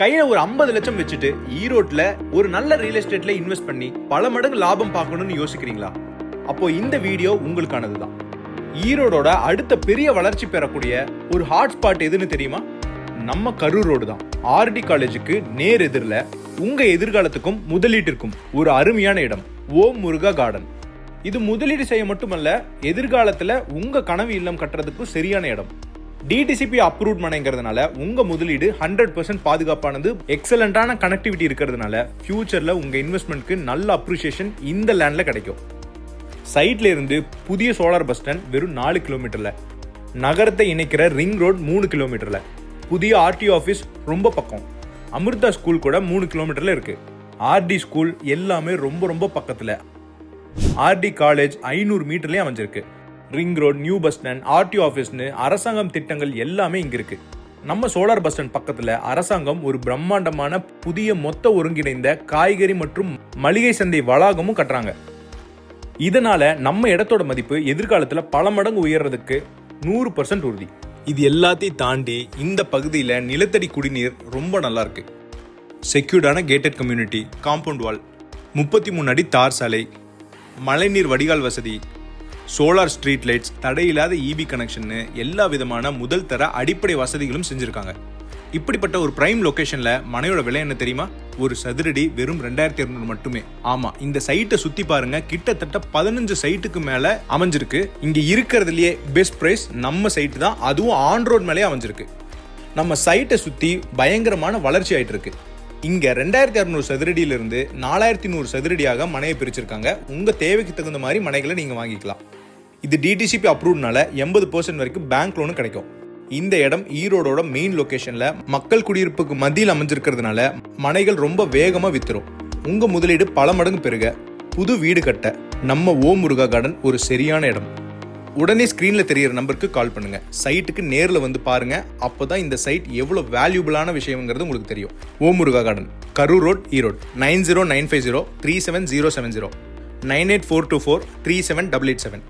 கையில ஒரு ஐம்பது லட்சம் வச்சுட்டு ஈரோட்ல ஒரு நல்ல ரியல் எஸ்டேட்ல இன்வெஸ்ட் பண்ணி பல மடங்கு லாபம் பார்க்கணும்னு யோசிக்கிறீங்களா? அப்போ இந்த வீடியோ உங்களுக்கானது தான் ஈரோடோட அடுத்த பெரிய வளர்ச்சி பெறக்கூடிய ஒரு ஹாட்ஸ்பாட் எதுன்னு தெரியுமா? நம்ம கரூர் ரோடு தான். ஆர்டி காலேஜுக்கு நேர் எதிரில் உங்க எதிர்காலத்துக்கும் முதலீட்டிற்கும் ஒரு அருமையான இடம். ஓம் முருகா கார்டன் இது முதலீடு செய்ய மட்டுமல்ல எதிர்காலத்துல உங்க கனவு இல்லம் கட்டுறதுக்கும் சரியான இடம். டிடிசிபி அப்ரூவ்ட் மனைங்கிறதுனால உங்க முதலீடு ஹண்ட்ரட் பர்சன்ட் பாதுகாப்பானது எக்ஸலண்டான கனெக்டிவிட்டி இருக்கிறதுனால ஃபியூச்சர்ல உங்க இன்வெஸ்ட்மெண்ட்க்கு நல்ல அப்ரிசியேஷன் இந்த லேண்ட்ல கிடைக்கும். சைட்ல இருந்து புதிய சோலார் பஸ் ஸ்டாண்ட் வெறும் நாலு கிலோமீட்டர்ல நகரத்தை இணைக்கிற ரிங் ரோட் மூணு கிலோமீட்டர்ல புதிய ஆர்டி ஆஃபீஸ் ரொம்ப பக்கம். அமிர்தா ஸ்கூல் கூட மூணு கிலோமீட்டர்ல இருக்கு. ஆர்டி ஸ்கூல் எல்லாமே ரொம்ப ரொம்ப பக்கத்துல. ஆர்டி காலேஜ் ஐநூறு மீட்டர்லயே அமைஞ்சிருக்கு. Ring road new bus stand RTO ஆஃபீஸ்னு அரசாங்கம் திட்டங்கள் எல்லாமே இங்கே இருக்கு. நம்ம சோலார் பஸ் ஸ்டாண்ட் பக்கத்தில் அரசாங்கம் ஒரு பிரம்மாண்டமான புதிய மொத்த ஒருங்கிணைந்த காய்கறி மற்றும் மளிகை சந்தை வளாகமும் கட்டுறாங்க. இதனால நம்ம இடத்தோட மதிப்பு எதிர்காலத்தில் பல மடங்கு உயர்றதுக்கு நூறு பர்சன்ட் உறுதி. இது எல்லாத்தையும் தாண்டி இந்த பகுதியில் நிலத்தடி குடிநீர் ரொம்ப நல்லா இருக்கு. செக்யூர்டான கேட்டட் கம்யூனிட்டி காம்பவுண்ட் வால் முப்பத்தி மூணு அடி தார் சாலை மழைநீர் வடிகால் வசதி சோலார் ஸ்ட்ரீட் லைட்ஸ் தடையில்லாத இபி கனெக்ஷன்னு எல்லா விதமான முதல் தர அடிப்படை வசதிகளும் செஞ்சுருக்காங்க. இப்படிப்பட்ட ஒரு பிரைம் லொக்கேஷனில் மனையோட விலை என்ன தெரியுமா? ஒரு சதுரடி வெறும் ரெண்டாயிரத்தி இரநூறு மட்டுமே. ஆமாம் இந்த சைட்டை சுற்றி பாருங்க கிட்டத்தட்ட பதினஞ்சு சைட்டுக்கு மேலே அமைஞ்சிருக்கு. இங்கே இருக்கிறதுலையே பெஸ்ட் ப்ரைஸ் நம்ம சைட்டு தான் அதுவும் ஆன் ரோட் மேலே அமைஞ்சிருக்கு. நம்ம சைட்டை சுற்றி பயங்கரமான வளர்ச்சி ஆகிட்டு இருக்கு இங்க ரெண்டாயிரத்தி அறுநூறு சதுரடியில இருந்து நாலாயிரத்தி நூறு சதுரடியாக மனையை பிரிச்சிருக்காங்க. உங்க தேவைக்கு தகுந்த மாதிரி மனைகளை நீங்க வாங்கிக்கலாம். இது டிடிசிபி அப்ரூவ்னால எண்பது பர்சன்ட் வரைக்கும் பேங்க் லோனு கிடைக்கும். இந்த இடம் ஈரோடோட மெயின் லொகேஷன்ல மக்கள் குடியிருப்புக்கு மத்தியில் அமைஞ்சிருக்கிறதுனால மனைகள் ரொம்ப வேகமா வித்துரும். உங்க முதலீடு பல மடங்கு பெருக. புது வீடு கட்ட நம்ம ஓ முருகா கார்டன் ஒரு சரியான இடம். உடனே ஸ்க்ரீனில் தெரியற நம்பருக்கு கால் பண்ணுங்க. சைட்டுக்கு நேரில் வந்து பாருங்க. அப்பதான் இந்த சைட் எவ்வளோ வேல்யூபிளான விஷயங்கிறது உங்களுக்கு தெரியும். ஓ Muruga garden Karur road Erode nine zero nine five zero three seven zero seven zero nine eight four two four three seven double eight seven